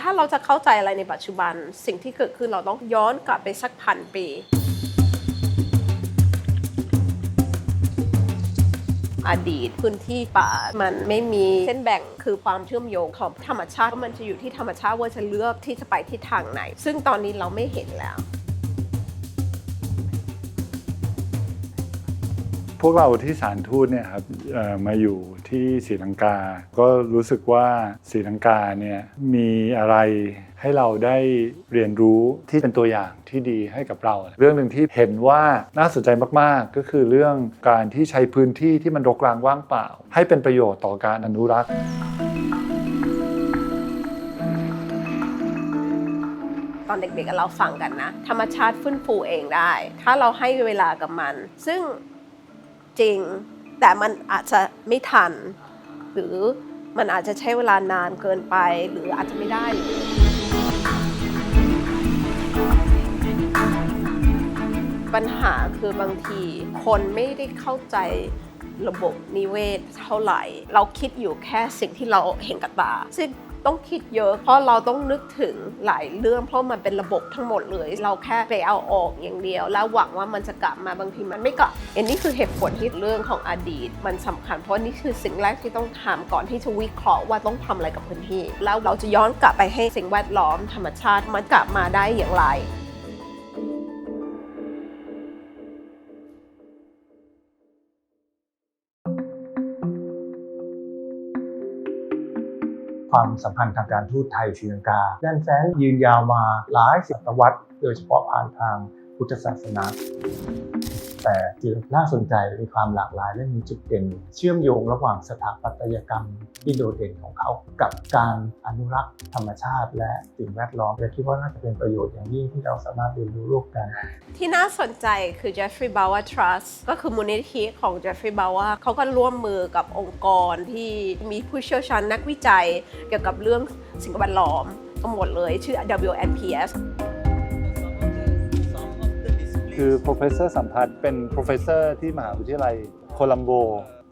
ถ้าเราจะเข้าใจอะไรในปัจจุบัน สิ่งที่เกิดขึ้นเราต้องย้อนกลับไปสักพันปี อดีตพื้นที่ป่ามันไม่มีเส้นแบ่งคือความเชื่อมโยงของธรรมชาติมันจะอยู่ที่ธรรมชาติว่าจะเลือกที่จะไปทิศทางไหน ซึ่งตอนนี้เราไม่เห็นแล้วพวกเราที่สารทูตเนี่ยครับมาอยู่ ที่ศรีลังกา ก็รู้สึกว่าศรีลังกาเนี่ยมีอะไรให้เราได้เรียนรู้ที่เป็นตัวอย่างที่ดีให้กับเรา เรื่องหนึ่งที่เห็นว่าน่าสนใจมากๆ ก็คือเรื่องการที่ใช้พื้นที่ที่มันรกร้างว่างเปล่า ให้เป็นประโยชน์ต่อการอนุรักษ์ตอนเด็กๆเราฟังกันนะ ธรรมชาติฟื้นฟูเองได้ ถ้าเราให้เวลากับมัน ซึ่งจริง แต่มันอาจจะไม่ทัน หรือมันอาจจะใช้เวลานานเกินไปหรืออาจจะไม่ได้เลยปัญหาคือบางทีคนไม่ได้เข้าใจระบบนิเวศเท่าไหร่ เราคิดอยู่แค่สิ่งที่เราเห็นกับตาซึ่ง ต้องคิดเยอะ เพราะเราต้องนึกถึงหลายเรื่องเพราะมันเป็นระบบทั้งหมดเลย เราแค่ไปเอาออกอย่างเดียว แล้วหวังว่ามันจะกลับมาบางทีมันไม่กลับอันนี้คือเหตุผลที่เรื่องของอดีต มันสำคัญ เพราะนี่คือสิ่งแรกที่ต้องทำก่อนที่จะวิเคราะห์ว่าต้องทำอะไรกับพื้นที่ แล้วเราจะย้อนกลับไปให้สิ่งแวดล้อมธรรมชาติมันกลับมาได้อย่างไร ความสัมพันธ์ทางการทูตไทยศรีลังกาแน่นแฟ้นยืนยาวมาหลายศตวรรษ โดยเฉพาะผ่านทางพุทธศาสนา แต่ที่น่าสนใจมีความหลากหลายและมีจุดเด่น เชื่อมโยงระหว่างสถาปัตยกรรมที่โดดเด่นของเขา กับการอนุรักษ์ธรรมชาติ และสิ่งแวดล้อมและคิดว่าน่าจะเป็นประโยชน์อย่างยิ่งที่เราสามารถเรียนรู้ร่วมกัน ที่น่าสนใจคือ Jeffrey Bauer Trust ก็คือมูลนิธิของ Jeffrey Bauer เขาก็ร่วมมือกับองค์กรที่มีผู้เชี่ยวชาญนักวิจัย เกี่ยวกับเรื่องสิ่งแวดล้อมทั้งหมดเลยชื่อ WNPS คือ professor สัมพัฒน์เป็น professor ที่มหาวิทยาลัยโคลัมโบ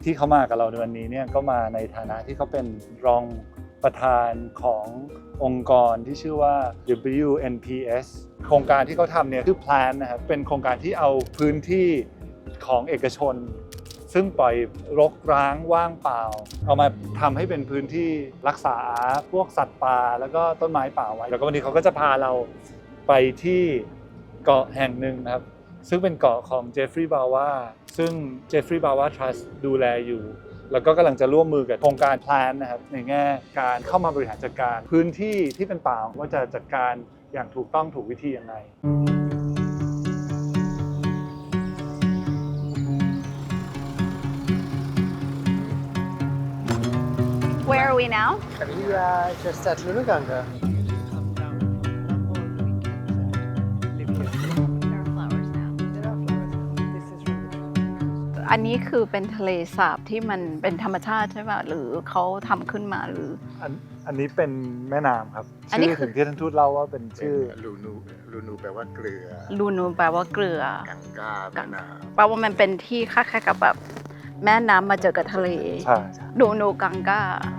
ที่เขามากับเราในวันนี้เนี่ยก็มาในฐานะที่เขาเป็นรองประธานขององค์กรที่ชื่อว่า WNPS โครงการที่เขาทำเนี่ยคือ Plan นะครับเป็นโครงการที่เอาพื้นที่ของเอกชน ซึ่งปล่อยรกร้างว่างเปล่า เอามาทำให้เป็นพื้นที่รักษาพวกสัตว์ป่าแล้วก็ต้นไม้ป่าไว้ แล้วก็วันนี้เขาก็จะพาเราไปที่เกาะแห่งหนึ่งนะครับ ซึ่งเป็นเกาะของเจฟฟรีย์บาวาซึ่งเจฟฟรีย์บาวาทรัสดูแลอยู่ แล้วก็กำลังจะร่วมมือกับโครงการ Plan นะครับในแง่การเข้ามาบริหารจัดการ พื้นที่ที่เป็นป่าว่าจะจัดการอย่างถูกต้องถูกวิธียังไง Where are we now? We are just at Lunaganga. อันนี้คือเป็นทะเลสาบที่มันเป็นธรรมชาติใช่ป่ะหรือเขาทำขึ้นมาหรือ อันอันนี้เป็นแม่น้ำครับอันนี้ชื่อคือ ถึงที่ท่านทูตเล่าว่าเป็นเป็นชื่อลูนูลูนูแปลว่าเกลือลูนูแปลว่าเกลือ กังกาแม่น้แปลว่ามันเป็นที่คล้ายๆกับแบบแม่น้ำมาเจอกับทะเล ใช่ใช่ลูนูกังกาโ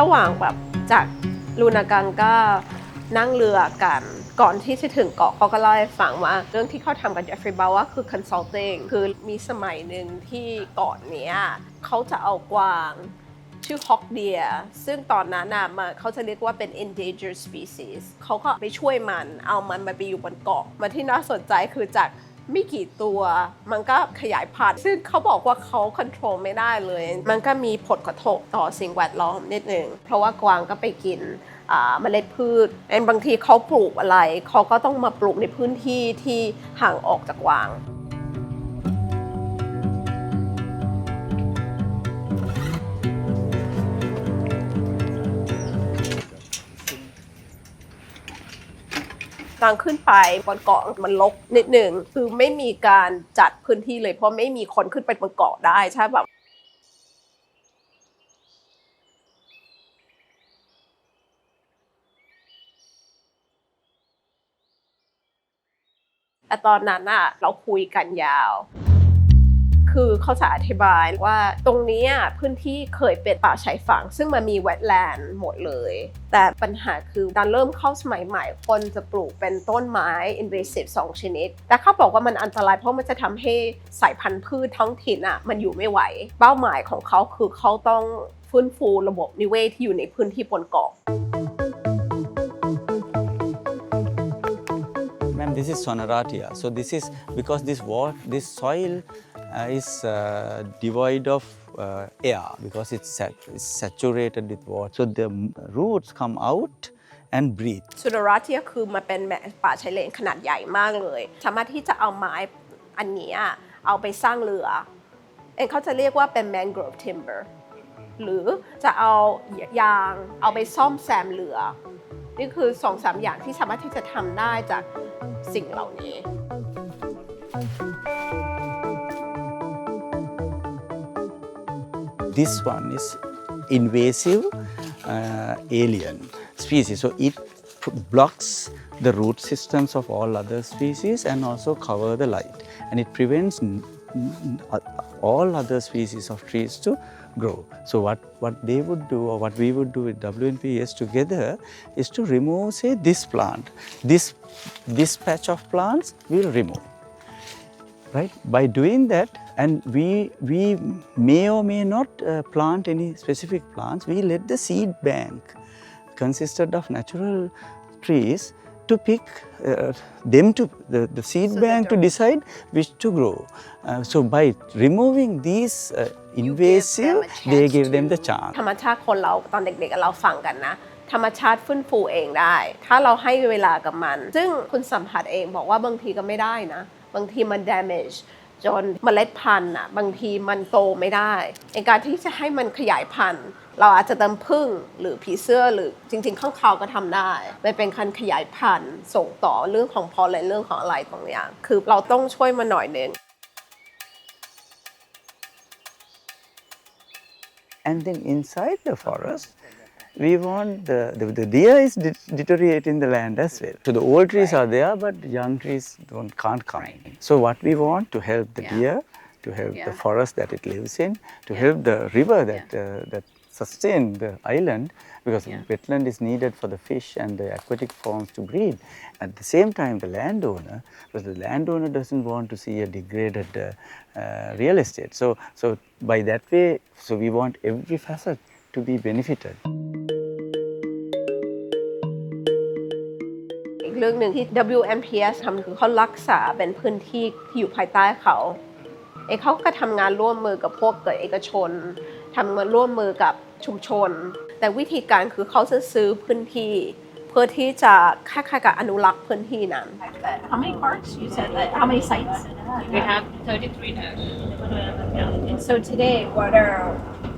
ระหว่างแบบจากลูนากังก็นั่งเรือกันก่อนที่จะถึงเกาะเขาก็เล่าให้ฟังว่าเรื่องที่เขาทำกับ Jeffrey Bauer คือ consulting คือมีสมัยหนึ่งที่เกาะเนี้ยเขาจะเอากวางชื่อฮอกเดียซึ่งตอนนั้นน่ะมาเขาจะเรียกว่าเป็น endangered species เขาก็ไปช่วยมันเอามันมาไปอยู่บนเกาะมาที่น่าสนใจคือจาก ไม่กี่ตัวมันก็ขยายพันธุ์ซึ่งเขาบอกว่าเขาควบคุมไม่ได้เลย มันก็มีผลกระทบต่อสิ่งแวดล้อมนิดหนึ่งเพราะว่ากวางก็ไปกินเมล็ดพืชเอ็นบางทีเขาปลูกอะไรเขาก็ต้องมาปลูกในพื้นที่ที่ห่างออกจากกวาง ทางขึ้นไปบนเกาะมันลกนิดหนึ่งคือไม่มีการจัดพื้นที่เลยเพราะไม่มีคนขึ้นไปบนเกาะได้ใช่แบบแต่ตอนนั้นอะเราคุยกันยาว คือเขาจะอธิบายว่าตรงนี้พื้นที่เคยเป็นป่าชายฝั่ง ซึ่งมันมีเวทแลนด์หมดเลย แต่ปัญหาคือตอนเริ่มเข้าสมัยใหม่ คนจะปลูกเป็นต้นไม้ invasive สองชนิด แต่เขาบอกว่ามันอันตรายเพราะมันจะทำให้สายพันธุ์พืชท้องถิ่นอะมันอยู่ไม่ไหว เป้าหมายของเขาคือเขาต้องฟื้นฟูระบบนิเวศที่อยู่ในพื้นที่บนเกาะ Ma'am, this is Sonaratia. So this is because this water, this soil uh, is uh, devoid of uh, air because it's, sat- it's saturated with water. So the roots come out and breathe. สุดราเทียคือมันเป็นป่าชายเลนขนาดใหญ่มากเลย สามารถที่จะเอาไม้อันเนี้ยเอาไปสร้างเรือ เองเขาจะเรียกว่าเป็น mangrove timber หรือจะเอายางเอาไปซ่อมแซมเรือ นี่คือสองสามอย่างที่สามารถที่จะทำได้จากสิ่งเหล่านี้ This one is invasive uh, alien species. So it blocks the root systems of all other species and also cover the light. And it prevents all other species of trees to grow. So what, what they would do or what we would do with WNPS together is to remove say this plant. This, this patch of plants we'll remove right by doing that and we we may or may not uh, plant any specific plants we let the seed bank consisted of natural trees to pick uh, them to the, the seed So bank to decide which to grow Uh, so by removing these uh, invasive a they chance give them to- the chance ธรรมชาติคนเราตอนเด็กๆเราฟังกันนะ ธรรมชาติฟื้นฟูเองได้ ถ้าเราให้เวลากับมัน ซึ่งคุณสัมผัสเองบอกว่าบางทีก็ไม่ได้นะ บางทีมัน damage จนเมล็ดพันธุ์อะบางทีมันโตไม่ได้ในการที่จะให้มันขยายพันธุ์เราอาจจะเติมพึ่งหรือผีเสื้อหรือจริงๆข้างคาวก็ทำได้มันเป็นการขยายพันธุ์ส่งต่อเรื่องของพอลเรื่องของอะไรตรงอย่าง คือเราต้องช่วยมันหน่อยหนึง and then inside the forest we want the, the, the deer is de- deteriorating the land as well. So the old trees are there but young trees don't can't come. In so what we want to help the deer to help Yeah. the forest that it lives in to help the river that uh, that sustain the island because Yeah. wetland is needed for the fish and the aquatic forms to breed at the same time the landowner because the landowner doesn't want to see a degraded uh, uh, real estate so so by that way so we want every facet to be benefited อีกเรื่องหนึ่งที่ WMPS ทำคือเขารักษาเป็นพื้นที่ที่อยู่ภายใต้เขา เองเขาก็ทำงานร่วมมือกับพวกเกิดเอกชน ทำงานร่วมมือกับชุมชน แต่วิธีการคือเขาจะซื้อพื้นที่ เพื่อที่จะคล้ายๆกับอนุรักษ์พื้นที่นั้น How many parks? You said that. How many sites? We have 33 now. And so today, what are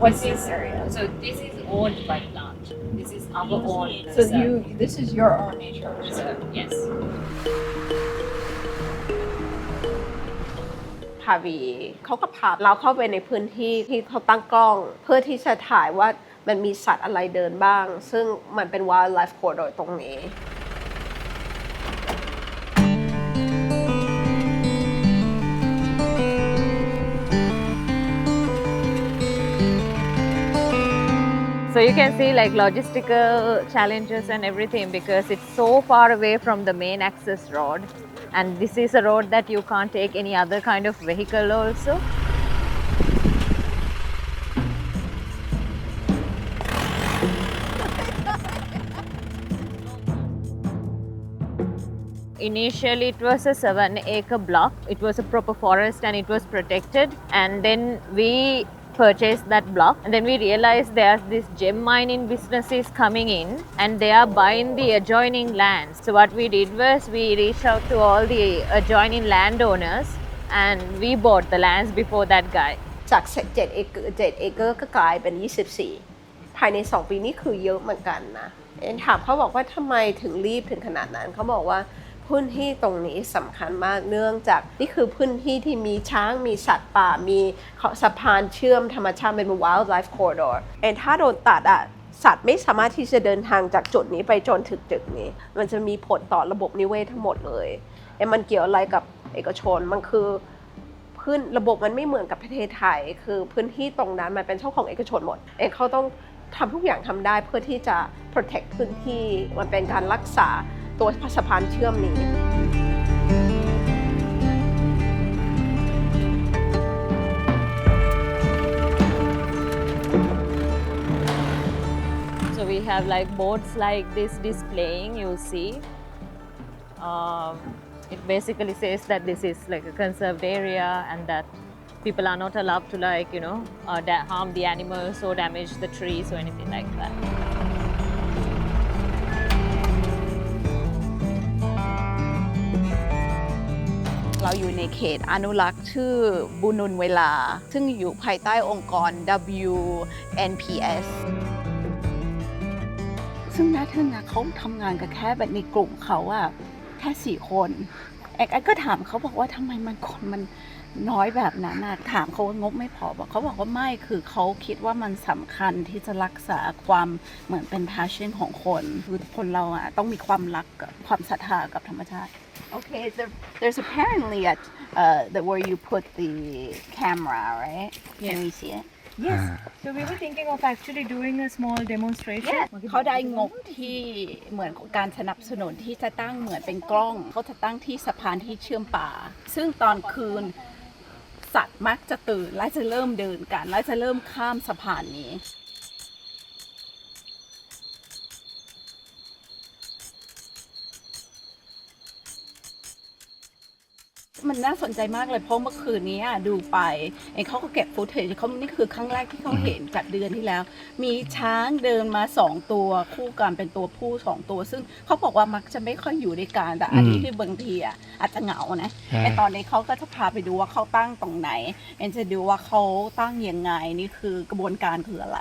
what's this area? So this is owned by plant. This is our own. So reserve. you this is your own nature reserve. reserve. Yes. พาวีเขาก็พาเราเข้าไปในพื้นที่ที่เขาตั้งกล้อง เพื่อที่จะถ่ายว่ามันมีสัตว์อะไรเดินบ้าง ซึ่งมันเป็น wildlife corridor ตรงนี้ So you can see like logistical challenges and everything because it's so far away from the main access road and this is a road that you can't take any other kind of vehicle also. Initially, it was a seven acre block. It was a proper forest and it was protected. And then we purchased that block. And then we realized there's this gem mining businesses coming in and they are buying the adjoining lands. So, what we did was we reached out to all the adjoining landowners and we bought the lands before that guy. จาก7เอเกอร์7เอเกอร์ก็กลายเป็น 24 ภายใน 2 ปีนี้คือเยอะเหมือนกันนะ เอ็นถามเขาบอกว่าทำไมถึงรีบถึงขนาดนั้น เขาบอกว่า พื้นที่ตรงนี้สำคัญมากเนื่องจากนี่คือพื้นที่ที่มีช้างมีสัตว์ป่า มีสะพานเชื่อมธรรมชาติเป็น wildlife corridor เอ็นถ้าโดนตัดอะสัตว์ไม่สามารถที่จะเดินทางจากจุดนี้ไปจนถึงจุดนี้ มันจะมีผลต่อระบบนิเวศทั้งหมดเลยเอ้มันเกี่ยวอะไรกับเอกชนมันคือพื้นระบบมันไม่เหมือนกับประเทศไทย คือพื้นที่ตรงนั้นมันเป็นเจ้าของเอกชนหมด เองเขาต้องทำทุกอย่างทำได้เพื่อที่จะ protect พื้นที่มันเป็นการรักษา ตัวสะพานเชื่อมนี้ So we have like boards like this displaying, you'll see. Um, it basically says that this is like a conserved area and that people are not allowed to like, you know, uh, da- harm the animals or damage the trees or anything like that. เราอยู่ในเขตอนุรักษ์ชื่อบุนุนเวลา ซึ่งอยู่ภายใต้องค์กร WNPS ซึ่งน่าทึ่งนะเขาทำงานกันแค่แบบในกลุ่มเขาอะแค่สี่คนแอกก็ถามเขาบอกว่าทำไมมันคนมันน้อยแบบนั้นนะถามเขาว่างบไม่พอบอกเขาบอกว่าไม่คือเขาคิดว่ามันสำคัญที่จะรักษาความเหมือนเป็น passion ของคน คือคนเราอะต้องมีความรักกับความศรัทธากับธรรมชาติ Okay, there, there's apparently at uh, the where you put the camera, right? Can we see it? Yes. So we were thinking of actually doing a small demonstration. Yeah. เขาได้งบที่เหมือนการสนับสนุนที่จะตั้งเหมือนเป็นกล้องเขาจะตั้งที่สะพานที่เชื่อมป่า ซึ่งตอนคืนสัตว์มักจะตื่นและจะเริ่มเดินกัน และจะเริ่มข้ามสะพานนี้ มันน่าสนใจมากเลยเพราะเมื่อคืนนี้อะดูไปเองเขาก็เก็บฟุตเทจเขานี่คือครั้งแรกที่เขาเห็นจากเดือนที่แล้ว มีช้างเดินมาสองตัวคู่กันเป็นตัวผู้สองตัว ซึ่งเขาบอกว่ามักจะไม่ค่อยอยู่ด้วยกันแต่อันนี้อืมที่บางทีอะอาจจะเหงานะไอตอนนี้เขาก็จะพาไปดูว่าเขาตั้งตรงไหนเอ็นจะดูว่าเขาตั้งยังไงนี่คือกระบวนการคืออะไร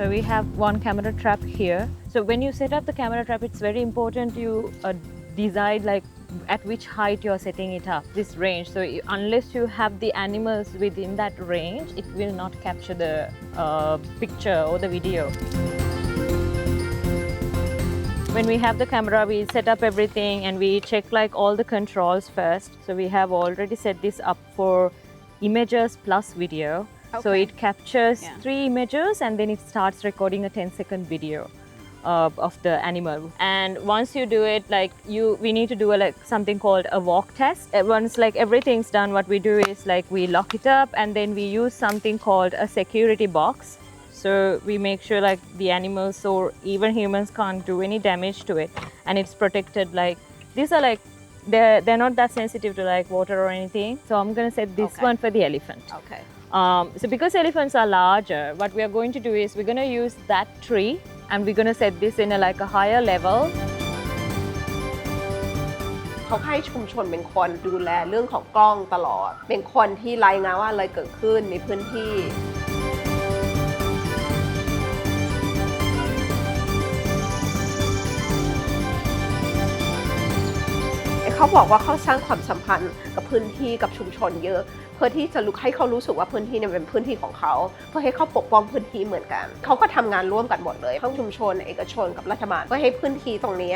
So we have one camera trap here. So when you set up the camera trap, it's very important you uh, decide like at which height you're setting it up, this range. So you, unless you have the animals within that range, it will not capture the uh, picture or the video. When we have the camera, we set up everything and we check like all the controls first. So we have already set this up for images plus video. So it captures Yeah. three images and then it starts recording a 10 second video uh, of the animal. And once you do it, like you, we need to do a, like something called a walk test. Once like everything's done, what we do is like we lock it up and then we use something called a security box. So we make sure like the animals or even humans can't do any damage to it, and it's protected. Like these are like they're they're not that sensitive to like water or anything. So I'm gonna set this Okay. one for the elephant. Okay. Um, so because elephants are larger, what we are going to do is we're going to use that tree and we're going to set this in a, like a higher level. เขาให้ชุมชนเป็นคนดูแลเรื่องของกล้องตลอด เป็นคนที่รายงานว่าอะไรเกิดขึ้นในพื้นที่ เขาบอกว่าเขาสร้างความสัมพันธ์กับพื้นที่กับชุมชนเยอะ เพื่อที่จะลุกให้เขารู้สึกว่าพื้นที่เนี่ยเป็นพื้นที่ของเขา เพื่อให้เขาปกป้องพื้นที่เหมือนกัน เขาก็ทำงานร่วมกันหมดเลยทั้งชุมชนเอกชนกับรัฐบาลเพื่อให้พื้นที่ตรงนี้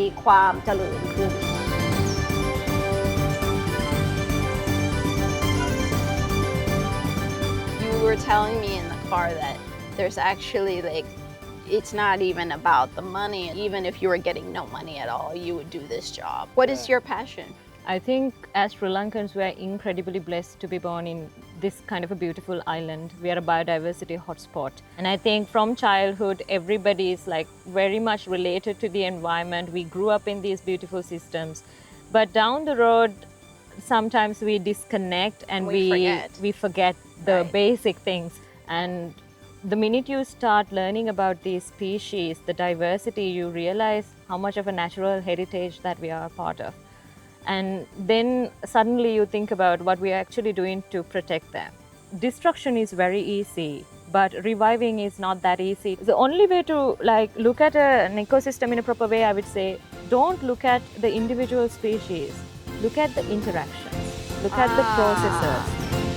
มีความเจริญขึ้น You were telling me in the car that there's actually like it's not even about the money. Even if you were getting no money at all, you would do this job. What is your passion? I think as Sri Lankans, we are incredibly blessed to be born in this kind of a beautiful island. We are a biodiversity hotspot. And I think from childhood, everybody is like very much related to the environment. We grew up in these beautiful systems. But down the road, sometimes we disconnect and We we, forget. we forget the Right. basic things. And the minute you start learning about these species, the diversity, you realize how much of a natural heritage that we are a part of. And then suddenly you think about what we are actually doing to protect them. Destruction is very easy, but reviving is not that easy. The only way to like look at a, an ecosystem in a proper way, I would say, don't look at the individual species, look at the interactions. look at the ah. processes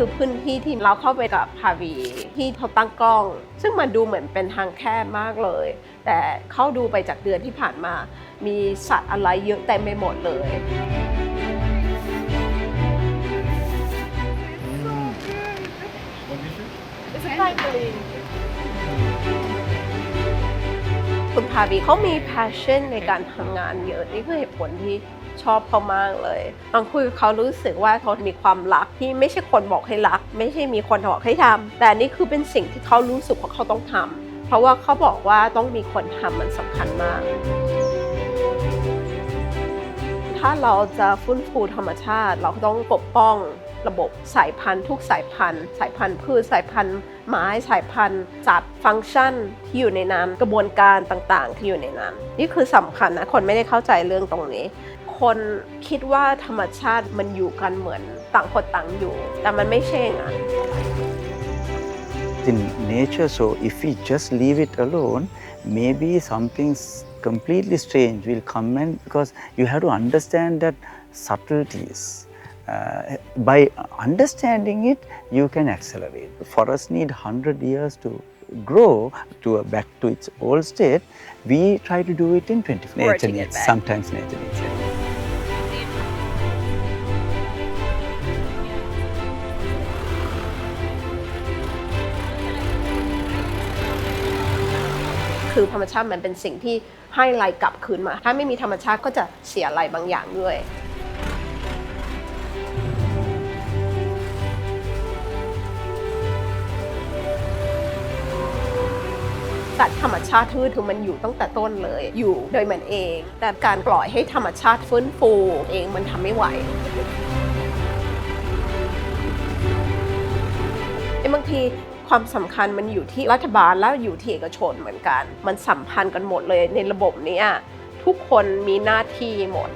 คือพื้นที่ที่เราเข้าไปกับพาวีที่เขาตั้งกล้อง ซึ่งมันดูเหมือนเป็นทางแคบมากเลย แต่เข้าดูไปจากเดือนที่ผ่านมา มีสัตว์อะไรเยอะเต็มไปหมดเลยคุณพาวีเขามี passion ในการทำงานเยอะ นี่คือเหตุผลที่ ชอบเขามากเลยตอนคุยกับเขารู้สึกว่าเขามีความรักที่ไม่ใช่คนบอกให้รัก ไม่ใช่มีคนบอกให้ทำแต่นี่คือเป็นสิ่งที่เขารู้สึกว่าเขาต้องทำเพราะว่าเขาบอกว่าต้องมีคนทำมันสำคัญมากถ้าเราจะฟื้นฟูธรรมชาติ เราต้องปกป้องระบบสายพันธุ์ ทุกสายพันธุ์ สายพันธุ์พืชสายพันธุ์ ไม้สายพันธุ์จัดฟังก์ชันที่อยู่ในนั้นกระบวนการต่างๆ ที่อยู่ในนั้นนี่คือสำคัญนะคนไม่ได้เข้าใจเรื่องตรงนี้ คนคิดว่าธรรมชาติมันอยู่กันเหมือนต่างคนต่างอยู่ แต่มันไม่ใช่อย่างนั้น in nature. So if we just leave it alone, maybe something s- completely strange will come in because you have to understand that subtleties. Uh, by understanding it, you can accelerate. Forests need 100 years to grow to a, back to its old state. We try to do it in 20. Nature Working it needs, back. sometimes nature needs คือธรรมชาติมันเป็นสิ่งที่ให้อะไรกลับคืนมา ถ้าไม่มีธรรมชาติก็จะเสียอะไรบางอย่างด้วยสัตว์ธรรมชาติทื่อคือมันอยู่ตั้งแต่ต้นเลย อยู่โดยมันเอง แต่การปล่อยให้ธรรมชาติฟื้นฟูเองมันทำไม่ไหวไอ้บางที ความสำคัญมันอยู่ที่รัฐบาลแล้วอยู่ที่เอกชนเหมือนกัน มันสัมพันธ์กันหมดเลยในระบบเนี้ยทุกคนมีหน้าที่หมด